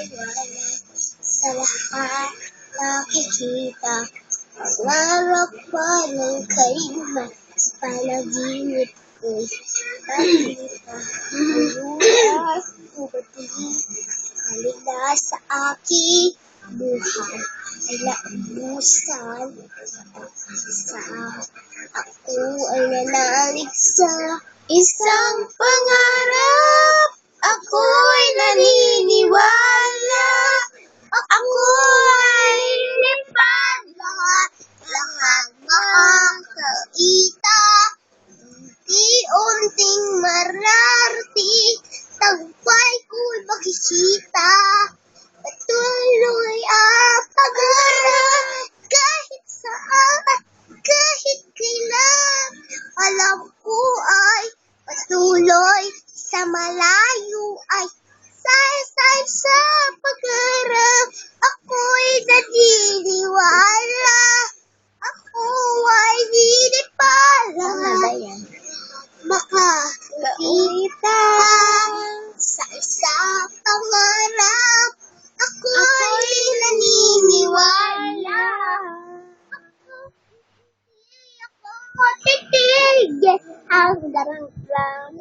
naniniwala sa lahat nakikita. Pangarap pa ng kaligma sa panaginip ko'y nakita. Lulas ko batili, halina sa aking buhay ay naubusan sa ako ay nanalig sa isang pangarap. Ako'y naniniwala. Patuloy ang pag-aaral kahit saan, kahit kailan. Alam ko ay patuloy sa malayo ko titig. Ang darang-darang